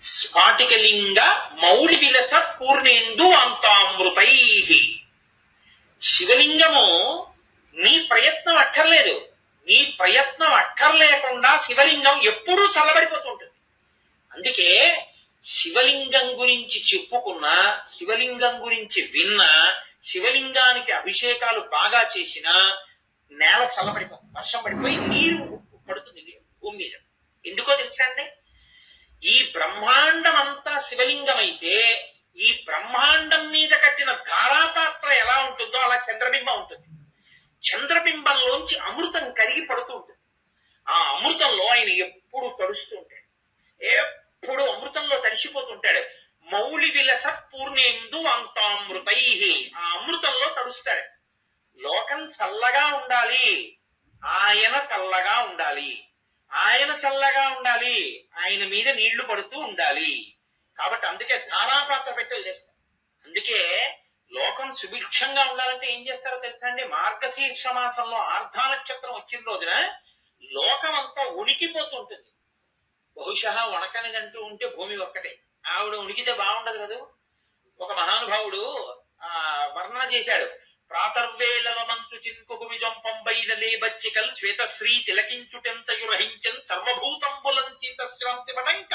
స్ఫాటికలింగ మౌళి విలస పూర్ణేందు అంతామృతై శివలింగము నీ ప్రయత్నం అక్కర్లేదు. నీ ప్రయత్నం అక్కర్లేకుండా శివలింగం ఎప్పుడూ చల్లబడిపోతుంటుంది. అందుకే శివలింగం గురించి చెప్పుకున్న శివలింగం గురించి విన్న శివలింగానికి అభిషేకాలు బాగా చేసినా నేల చల్లబడిపోతుంది వర్షం పడిపోయి నీరు పడుతుంది భూమి మీద. ఎందుకో తెలుసా అండి? ఈ బ్రహ్మాండం అంతా శివలింగమైతే ఈ బ్రహ్మాండం మీద కట్టిన ధారాపాత్ర ఎలా ఉంటుందో అలా చంద్రబింబం ఉంటుంది. చంద్రబింబంలోంచి అమృతం కరిగి పడుతూ ఉంటుంది. ఆ అమృతంలో ఆయన ఎప్పుడు తడుస్తూ ఉంటాడు. ఎప్పుడు అమృతంలో తడిసిపోతుంటాడు మౌలి విలస పూర్ణేందు అంతామృతై. ఆ అమృతంలో తడుస్తాడు. లోకం చల్లగా ఉండాలి. ఆయన చల్లగా ఉండాలి. ఆయన చల్లగా ఉండాలి. ఆయన మీద నీళ్ళు పడుతూ ఉండాలి. కాబట్టి అందుకే ధారాపాత్ర పెట్టి చేస్తారు. అందుకే లోకం సుభిక్షంగా ఉండాలంటే ఏం చేస్తారో తెలుసా అండి? మార్గశీర్ష మాసంలో ఆర్ధ నక్షత్రం వచ్చిన రోజున లోకం అంతా ఉనికిపోతుంటుంది బహుశా వణకనిదంటూ ఉంటే భూమి ఒక్కటే. ఆవిడ ఉనికితే బాగుండదు కదా? ఒక మహానుభావుడు ఆ వర్ణన చేశాడు. ప్రాతర్వేళమంతు చింకుకుమిజం పంబైన లేబచ్చికల్ శ్వేతశ్రీ తిలకించుటెంతయురహించన్ సర్వభూతంబులం సీతశ్రాంతి పటంక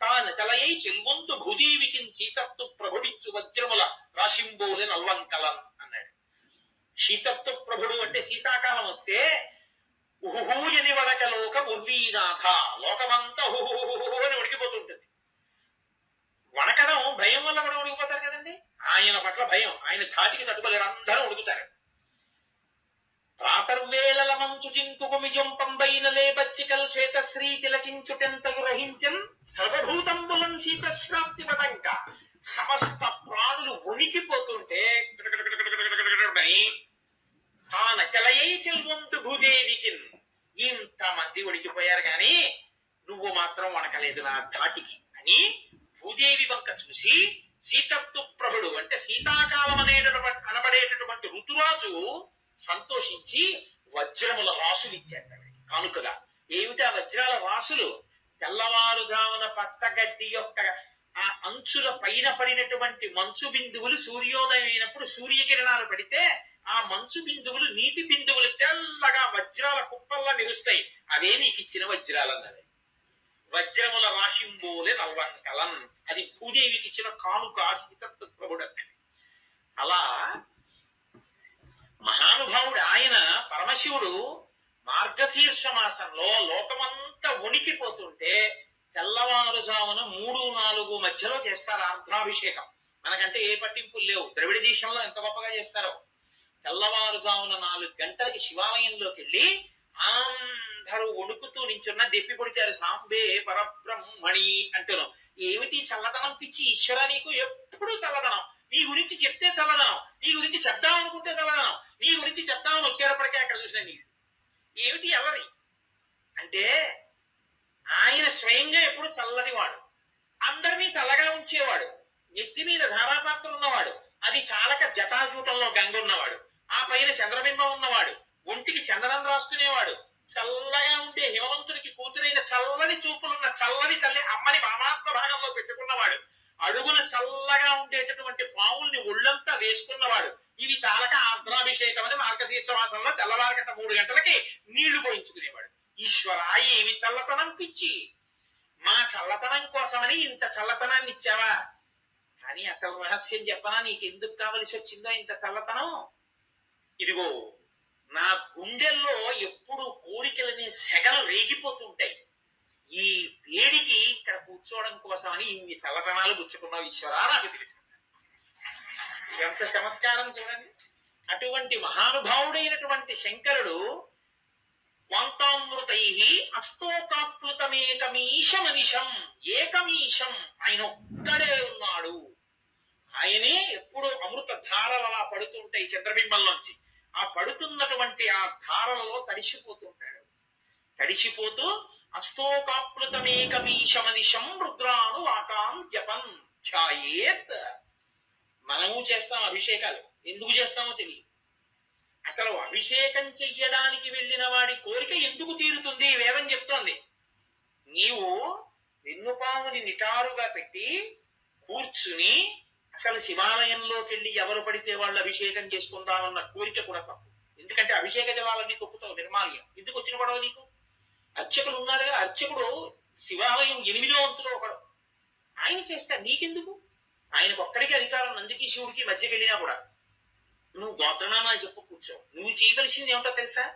తాను కలయై చెల్వంతు భుజీవికిన్ సీతత్తు ప్రభుడిచ్చు వజ్రముల రాశింబోలి నల్వంకలన్ అన్నాడు. శీతత్తు ప్రభుడు అంటే శీతాకాలం వస్తే ఉహూయని వడక లోకం ఉర్వీనాథ లోకమంతా హుహుహుహు అని ఉడికిపోతుంటుంది వణకడం భయం వల్ల కూడా ఉడికిపోతారు కదండి ఆయన పట్ల భయం. ఆయన ధాటికి తట్టుకోలేరు అందరూ ఉడుకుతారు. ప్రాతర్వేళలమంతు జింకుకుమిజం పంబైన లేబచ్చికల్ శ్వేతశ్రీ తిలకించుటెంతగు రహించన్ సర్వభూతంబులం శీతశ్రాప్తి పదంక సమస్త ప్రాణులు ఉనికిపోతుంటే తాన తానచలయై చెల్వంతు భూదేవికి ఇంతమంది ఉడికిపోయారు గాని నువ్వు మాత్రం వణకలేదు నా ధాటికి అని భూదేవి వంక చూసి సీతత్తు ప్రభుడు అంటే శీతాకాలం అనేటటువంటి అనబడేటటువంటి ఋతురాజు సంతోషించి వజ్రముల రాసులు ఇచ్చాడు కానుకగా ఏమిటి ఆ వజ్రాల రాసులు? తెల్లవారుజామున పచ్చగడ్డి యొక్క ఆ అంచుల పైన పడినటువంటి మంచు బిందువులు సూర్యోదయం అయినప్పుడు సూర్యకిరణాలు పడితే ఆ మంచు బిందువులు నీటి బిందువులు తెల్లగా వజ్రాల కుప్పల్లా నిలుస్తాయి అవే నీకు ఇచ్చిన వజ్రాలు అన్నది వజ్రముల రాశింబోలే నల్వంకలన్ అది భూదేవికి ఇచ్చిన కానుక సీతత్వ ప్రభుడు అన్నది అలా మహానుభావుడు ఆయన పరమశివుడు మార్గశీర్ష మాసంలో లోకమంతా ఉనికిపోతుంటే తెల్లవారుజామున మూడు నాలుగు మధ్యలో చేస్తారు ఆర్ద్రాభిషేకం. మనకంటే ఏ పట్టింపులు లేవు. ద్రవిడ దేశంలో ఎంత గొప్పగా చేస్తారో. తెల్లవారుజామున నాలుగు గంటలకి శివాలయంలోకి వెళ్ళి అందరూ వణుకుతూ నించున్న దెప్పి పొడిచారు సాంబే పరబ్రహ్మణి అంటున్నాం. ఏమిటి చల్లదనం పిచ్చి? ఈశ్వర నీకు ఎప్పుడు చల్లదనం. నీ గురించి చెప్తే చల్లదనం. నీ గురించి చెప్దాం అనుకుంటే చల్లదనం. నీ గురించి చెప్దామని వచ్చేటప్పటికే అక్కడ చూసిన నీకు ఏమిటి అల్లరి అంటే ఆయన స్వయంగా ఎప్పుడు చల్లని వాడు. అందరినీ చల్లగా ఉంచేవాడు. నెత్తి మీద ధారాపాత్ర ఉన్నవాడు. అది చాలక జటాజూటంలో గంగ ఉన్నవాడు. ఆ పైన చంద్రబింబం ఉన్నవాడు. ఒంటికి చందనం రాసుకునేవాడు. చల్లగా ఉండే హిమవంతుడికి కూతురైన చల్లని చూపులున్న చల్లని తల్లి అమ్మని వామాత్మ భాగంలో పెట్టుకున్నవాడు. అడుగున చల్లగా ఉండేటటువంటి పావుల్ని ఒళ్ళంతా వేసుకున్నవాడు. ఇవి చాలక ఆర్ద్రాభిషేకం అని మార్గశీర్ష మాసంలో మూడు గంటలకి నీళ్ళు పోయించుకునేవాడు. ఈశ్వర ఏమి చల్లతనం పిచ్చి? మా చల్లతనం కోసమని ఇంత చల్లతనాన్ని ఇచ్చావా? కానీ అసలు రహస్యం చెప్పనా? నీకు ఎందుకు కావలసి వచ్చిందో ఇంత చల్లతనం? ఇదిగో నా గుండెల్లో ఎప్పుడు కోరికలనే సెగలు రేగిపోతుంటాయి ఈ వేడికి ఇక్కడ కూర్చోవడం కోసమని ఇన్ని చల్లతనాలు గుచ్చుకున్నావు ఈశ్వరా నాకు తెలుసు. ఎంత చమత్కారం చూడండి. అటువంటి మహానుభావుడైనటువంటి శంకరుడు వంతామృతై అస్తోకాప్లుతమేకమీశమనిషం ఏకమీశం ఆయన ఒక్కడే ఉన్నాడు. ఆయనే ఎప్పుడు అమృత ధారలు అలా పడుతుంటాయి చంద్రబింబంలోంచి. ఆ పడుతున్నటువంటి ఆ ధారలలో తడిసిపోతుంటాడు. తడిసిపోతూ అస్తోకాప్లుతమేకమీశమనిషం రుద్రాను వాకాంత్యపం ఛాయేత్. మనము చేస్తాం అభిషేకాలు. ఎందుకు చేస్తామో తెలియదు. అసలు అభిషేకం చెయ్యడానికి వెళ్ళిన వాడి కోరిక ఎందుకు తీరుతుంది? వేదం చెప్తోంది. నీవు వెన్నుపాముని నిటారుగా పెట్టి కూర్చుని అసలు శివాలయంలోకి వెళ్ళి ఎవరు పడితే వాళ్ళు అభిషేకం చేసుకుందామన్న కోరిక కూడా తప్పు. ఎందుకంటే అభిషేక జలాలన్నీ తొక్కుతావు నిర్మాల్యం. ఎందుకు వచ్చిన పడవ నీకు? అర్చకులు ఉన్నారుగా అర్చకుడు శివాలయం ఎనిమిదో వంతులో ఒకడు. ఆయన చేస్తాడు నీకెందుకు? ఆయనకు ఒక్కడికి అధికారం నందికి శివుడికి మధ్య వెళ్ళినా కూడా. నువ్వు గోత్రనామాలు చెప్పు కూర్చో. నువ్వు చేయవలసింది ఏమిటో తెలుసా?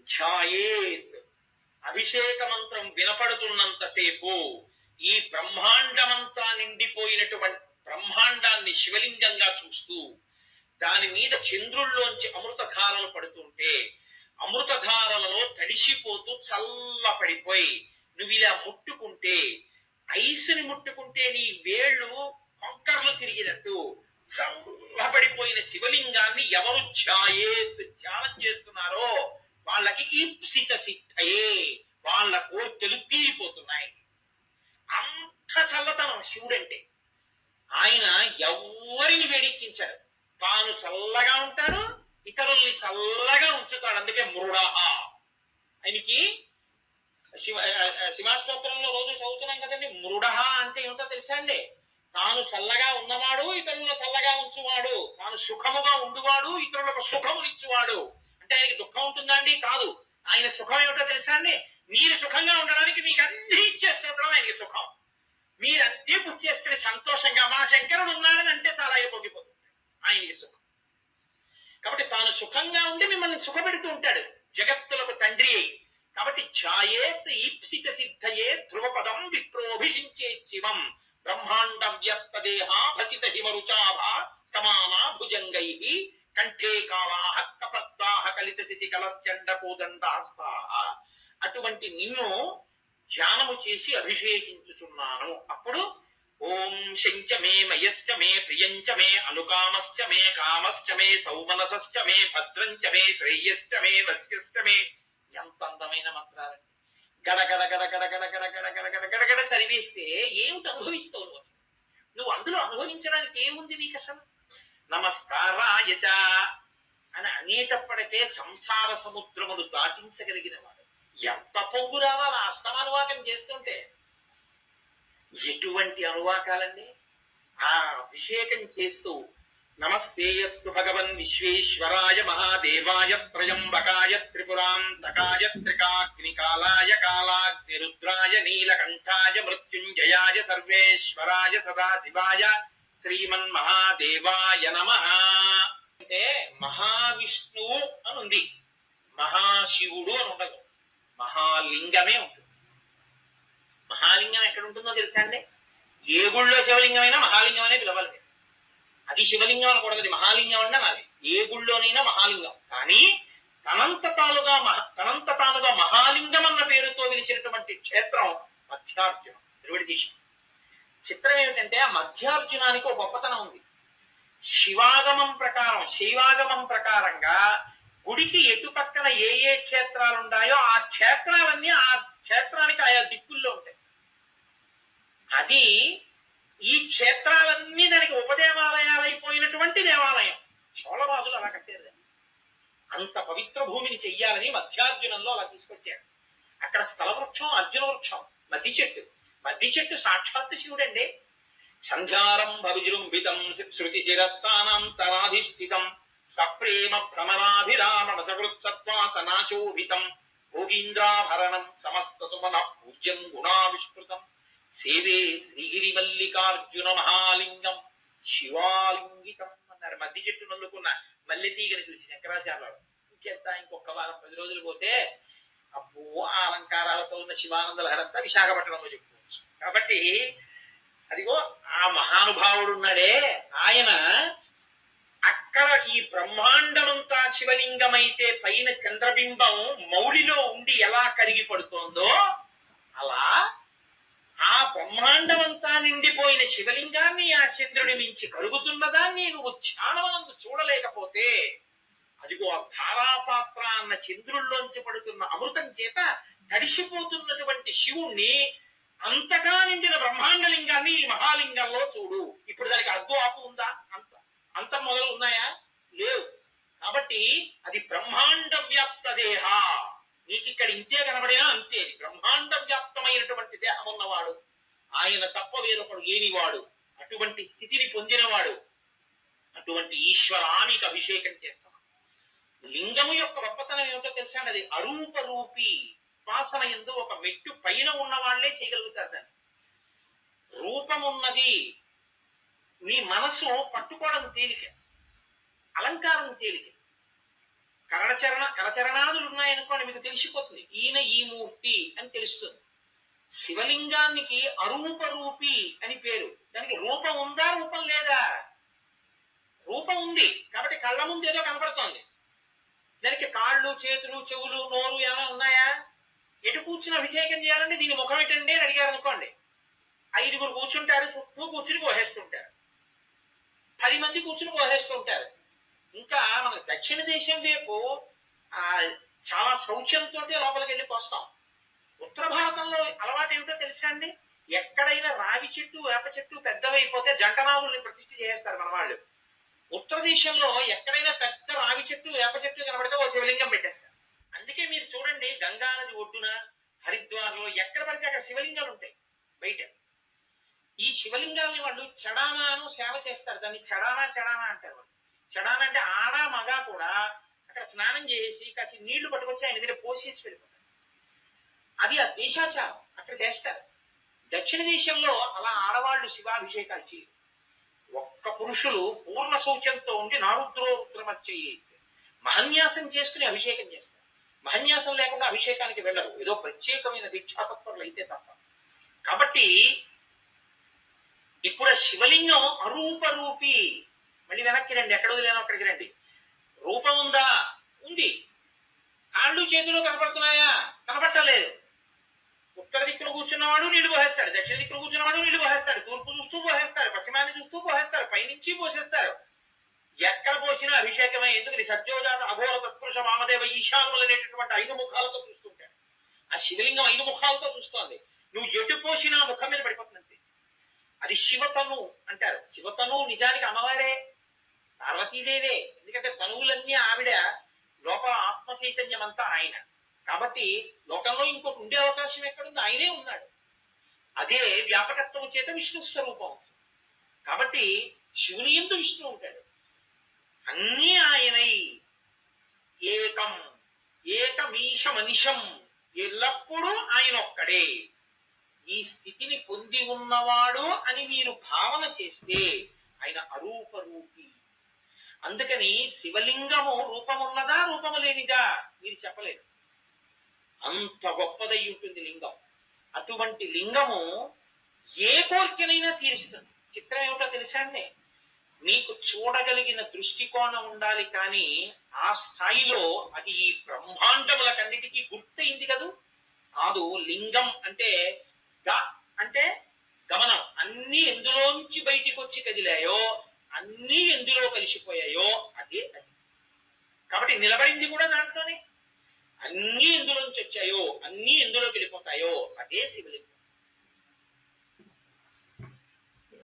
ఛాయేత్. అభిషేక మంత్రం వినపడుతున్నంతసేపు ఈ బ్రహ్మాండమంతా నిండిపోయినటువంటి బ్రహ్మాండాన్ని శివలింగంగా చూస్తూ దాని మీద చంద్రుల్లోంచి అమృతధారలు పడుతుంటే అమృతధారలలో తడిసిపోతూ చల్లపడిపోయి నువ్వు ఇలా ముట్టుకుంటే ఐసుని ముట్టుకుంటే నీ వేళ్ళు కొంకర్లు తిరిగినట్టు చల్లపడిపోయిన శివలింగాన్ని ఎవరు ఛాయేత్ ధ్యానం చేస్తున్నారో వాళ్ళకి ఈప్సిత సిద్ధయే. వాళ్ళ కోర్కెలు తీరిపోతున్నాయి. అంత చల్లతనం శివుడంటే. ఆయన ఎవరిని వేడెక్కించాడు? తాను చల్లగా ఉంటాడు ఇతరుల్ని చల్లగా ఉంచుతాడు. అందుకే మృడహ ఆయనకి శివ శివాస్తోత్రంలో రోజు చదువుతున్నాం కదండి. మృడహ అంటే ఏమిటో తెలుసా అండి? తాను చల్లగా ఉన్నవాడు ఇతరులను చల్లగా ఉంచువాడు. తాను సుఖముగా ఉండువాడు ఇతరులకు సుఖమునిచ్చువాడు. అంటే ఆయనకి దుఃఖం ఉంటుందా అండి? కాదు. ఆయన సుఖం ఏమిటో తెలుసా అండి? మీరు సుఖంగా ఉండడానికి మీకు అన్ని ఇచ్చేస్తుండడం ఆయనకి సుఖం. మీరంతే గుర్తు చేసుకుని సంతోషంగా మా శంకరుడు ఉన్నాడని అంటే చాలా అయిపోగిపోతుంది ఆయన సుఖం. కాబట్టి తాను సుఖంగా ఉండి మిమ్మల్ని సుఖపెడుతూ ఉంటాడు. జగత్తులకు తండ్రి అయి. కాబట్టి ఛాయేత్ ఈప్సిత సిద్ధయే ధ్రువపదం విప్రోభిషించే శివం. బ్రహ్మాండ వ్యక్త దేహాభసిత హిమరుచాభ సమానా భుజంగై కంఠే కావాహ కపద్దాహ కలిత శశికలశ్చండ కోదండాస్తాహ అటువంటి నిన్ను ధ్యానము చేసి అభిషేకించుచున్నాను అప్పుడు ఓం శంచ మే మయశ్చ మే ప్రియంచ మే అనుకామశ్చ మే కామశ్చ మే సౌమనసశ్చ మే భద్రంచ మే శ్రేయశ్చ మే వశ్యశ్చ మే ఎంత అందమైన గడ గడ గడ గణ గడ గడ చదివేస్తే ఏమిటి అనుభవిస్తావు నువ్వు అసలు నువ్వు అందులో అనుభవించడానికి ఏముంది నీకు అసలు నమస్కారాయచ అని అనేటప్పటికే సంసార సముద్రమును దాటించగలిగిన వాడు ఎంత పొంగు రావాలా అష్టమ అనువాకం చేస్తుంటే ఎటువంటి అనువాకాలండి ఆ అభిషేకం చేస్తూ నమస్తేయస్తు భగవన్ విశ్వేశ్వరాయ మహాదేవాయ త్రయంబకాయ త్రిపురాంతకాయ త్రికాగ్నికాలాయ కాలాగ్నిరుద్రాయ నీలకంఠాయ మృత్యుంజయాయ సర్వేశ్వరాయ సదాశివాయ శ్రీమన్మహాదేవాయ నమ అంటే మహావిష్ణువు అని ఉంది మహాశివుడు అని ఉండదు మహాలింగమే ఉంటుంది. మహాలింగం ఎక్కడ ఉంటుందో తెలుసా అండి? ఏ గుళ్ళో శివలింగమైనా మహాలింగం అనే పిలవాలి. అది శివలింగం అనకూడదు మహాలింగం అంటే నాది ఏ గుళ్ళోనైనా మహాలింగం. కానీ తనంత తానుగా మహ తనంత తానుగా మహాలింగం అన్న పేరుతో వెలిసినటువంటి క్షేత్రం మధ్యార్జునం. తిరువడి దేశం చిత్రం ఏమిటంటే ఆ మధ్యార్జునానికి ఒక గొప్పతనం ఉంది. శివాగమం ప్రకారం శైవాగమం ప్రకారంగా గుడికి ఎటుపక్కన ఏ ఏ క్షేత్రాలు ఉన్నాయో ఆ క్షేత్రాలన్నీ ఆ క్షేత్రానికి ఆయా దిక్కుల్లో ఉంటాయి. అది ఈ క్షేత్రాలన్నీ దానికి ఉపదేవాలయాలైపోయినటువంటి దేవాలయం. చోళరాజులు అలా కట్టేది అంత పవిత్ర భూమిని చెయ్యాలని మధ్యార్జునంలో అలా తీసుకొచ్చారు. అక్కడ స్థల వృక్షం అర్జున వృక్షం మద్ది చెట్టు. మద్ది చెట్టు సాక్షాత్ శివుడండి. సంధ్యారంభ విజృంభితం శృతి శిరస్థానాంతరాధిష్ఠితం. సప్రేమ భ్రమరాభిరామ సకృత్సత్వాసనాశోభితం భోగీంద్రాభరణం సమస్త సుమన పూజ్యం గుణావిష్కృతం. సేవే శ్రీగిరి మల్లికార్జున మహాలింగం శివాలింగితం అన్నారు. మధ్య చెట్టు నల్లుకున్న మల్లె తీగని చూసి శంకరాచార్యులు ఇంకెంత ఇంకొక వారం పది రోజులు పోతే అబ్బో ఆ అలంకారాలతో ఉన్న శివానంద లహరంతా విశాఖపట్నంలో చెప్పుకోవచ్చు. కాబట్టి అదిగో ఆ మహానుభావుడు ఉన్నాడే ఆయన అక్కడ ఈ బ్రహ్మాండమంతా శివలింగమైతే పైన చంద్రబింబం మౌలిలో ఉండి ఎలా కరిగి పడుతోందో అలా ఆ బ్రహ్మాండమంతా నిండిపోయిన శివలింగాన్ని ఆ చంద్రుడి మించి కలుగుతున్నదాన్ని నేను ధ్యానమందు చూడలేకపోతే అదిగో ఆ ధారాపాత్ర అన్న చంద్రుల్లోంచి పడుతున్న అమృతం చేత తడిసిపోతున్నటువంటి శివుణ్ణి అంతగా నిండిన బ్రహ్మాండ లింగాన్ని ఈ మహాలింగంలో చూడు. ఇప్పుడు దానికి అద్దు ఆపు ఉందా? అంత అంత మొదలు ఉన్నాయా? లేవు. కాబట్టి అది బ్రహ్మాండ వ్యాప్త దేహ నీకు ఇక్కడ ఇంతే కనబడినా? అంతే. బ్రహ్మాండ వ్యాప్తమైనటువంటి దేహం ఉన్నవాడు. ఆయన తప్ప వేరొకడు లేనివాడు. అటువంటి స్థితిని పొందినవాడు. అటువంటి ఈశ్వరానికి అభిషేకం చేస్తాం లింగము యొక్క గొప్పతనం ఏమిటో తెలుసా అది అరూప రూపి ఉపాసన ఎందు ఒక మెట్టు పైన ఉన్న వాళ్ళే చేయగలుగుతారు దాన్ని. రూపమున్నది మీ మనసు పట్టుకోవడం తేలిక. అలంకారం తేలిక. కరచరణ కరచరణాదులు ఉన్నాయనుకోండి మీకు తెలిసిపోతుంది. ఈయన ఈ మూర్తి అని తెలుస్తుంది. శివలింగానికి అరూప రూపి అని పేరు. దానికి రూపం ఉందా రూపం లేదా? రూపం ఉంది. కాబట్టి కళ్ళ ముందు ఏదో కనపడుతోంది. దానికి కాళ్ళు చేతులు చెవులు నోరు ఏమైనా ఉన్నాయా? ఎటు కూర్చుని అభిషేకం చేయాలంటే దీని ముఖం ఎటండి అని అడిగారు అనుకోండి ఐదుగురు కూర్చుంటారు చుట్టూ కూర్చుని పోసేస్తుంటారు. పది మంది కూర్చుని పోసేస్తుంటారు. ఇంకా మన దక్షిణ దేశం వైపు ఆ చాలా శౌచ్యంతో లోపలికి వెళ్ళి పోస్తాం. ఉత్తర భారతంలో అలవాటు ఏమిటో తెలుసా అండి? ఎక్కడైనా రావి చెట్టు వేప చెట్టు పెద్దవైపోతే జంటనాగుల్ని ప్రతిష్ఠ చేస్తారు మన వాళ్ళు. ఉత్తర దేశంలో ఎక్కడైనా పెద్ద రావి చెట్టు వేప చెట్టు కనబడితే ఓ శివలింగం పెట్టేస్తారు. అందుకే మీరు చూడండి గంగా నది ఒడ్డున హరిద్వార్లో ఎక్కడ పడితే అక్కడ శివలింగాలు ఉంటాయి బయట. ఈ శివలింగాల్ని వాళ్ళు చడానాను సేవ చేస్తారు. దాన్ని చడానా చడానా అంటారు వాళ్ళు. చడానా అంటే ఆడ మగ కూడా అక్కడ స్నానం చేసి కాసి నీళ్ళు పట్టుకొచ్చి ఆయన దగ్గర పోసేసి వెళ్ళిపోతారు అది ఆ దేశాచారం. అక్కడ చేస్తారు. దక్షిణ దేశంలో అలా ఆడవాళ్ళు శివాభిషేకాలు చేయరు. ఒక్క పురుషులు పూర్ణ శౌచంతో ఉండి నారుద్రో రుద్రమచ్చయ్యి మహన్యాసం చేసుకుని అభిషేకం చేస్తారు. మహన్యాసం లేకుండా అభిషేకానికి వెళ్ళరు. ఏదో ప్రత్యేకమైన దీక్షాతత్పరులు అయితే తప్ప. కాబట్టి ఇప్పుడు శివలింగం అరూపరూపి మళ్ళీ వెనక్కి రండి ఎక్కడ వదిలేనో అక్కడికి రండి. రూపం ఉందా? ఉంది. కాళ్ళు చేతులు కనపడుతున్నాయా? కనపడలేదు ఉత్తర దిక్కున కూర్చున్నవాడు నీళ్ళు పోసేస్తాడు దక్షిణ దిక్కున కూర్చున్నవాడు నీళ్ళు పోసేస్తాడు తూర్పు చూస్తూ పోసేస్తారు పశ్చిమాన్ని చూస్తూ పోసేస్తారు పైనుంచి పోసేస్తారు ఎక్కడ పోసినా అభిషేకమే ఎందుకని సత్యోజాత అఘోర తత్పురుష మామదేవ ఈశానులు అనేటటువంటి ఐదు ముఖాలతో చూస్తుంటాడు. ఆ శివలింగం ఐదు ముఖాలతో చూస్తోంది. నువ్వు ఎటు పోసినా ముఖం మీద పడిపోతుంది అది శివతను అంటారు. శివతను నిజానికి అమ్మవారే. పార్వతీదేవే ఎందుకంటే తనువులన్నీ ఆవిడ లోపల ఆత్మ చైతన్యం అంతా ఆయన. కాబట్టి లోకంలో ఇంకొకటి ఉండే అవకాశం ఎక్కడుంది ఆయనే ఉన్నాడు. అదే వ్యాపకత్వం చేత విష్ణు స్వరూపం. అవుతుంది కాబట్టి శివుని ఎందు విష్ణు ఉంటాడు. అన్నీ ఆయనై. ఏకం ఏకమీశమనిషం. ఎల్లప్పుడూ ఆయన ఒక్కడే ఈ స్థితిని పొంది ఉన్నవాడు అని మీరు భావన చేస్తే ఆయన అరూప రూపి అందుకని శివలింగము రూపమున్నదా రూపము లేనిదా మీరు చెప్పలేదు. అంత గొప్పదై ఉంటుంది లింగం. అటువంటి లింగము ఏ కోరికనైనా తీరుస్తుంది. చిత్రం ఏమిటో తెలుసా అండి? నీకు చూడగలిగిన దృష్టికోణం ఉండాలి కానీ ఆ స్థాయిలో అది ఈ బ్రహ్మాండములకన్నిటికీ గుర్తయింది కదూ? కాదు లింగం అంటే గ అంటే గమనం. అన్ని ఎందులోంచి బయటికి వచ్చి కదిలాయో అన్ని ఎందులో కలిసిపోయాయో అదే అది. కాబట్టి నిలబడింది కూడా దాంట్లోనే. అన్ని ఎందులోంచి వచ్చాయో అన్ని ఎందులోకి వెళ్ళిపోతాయో అదే శివలింగం.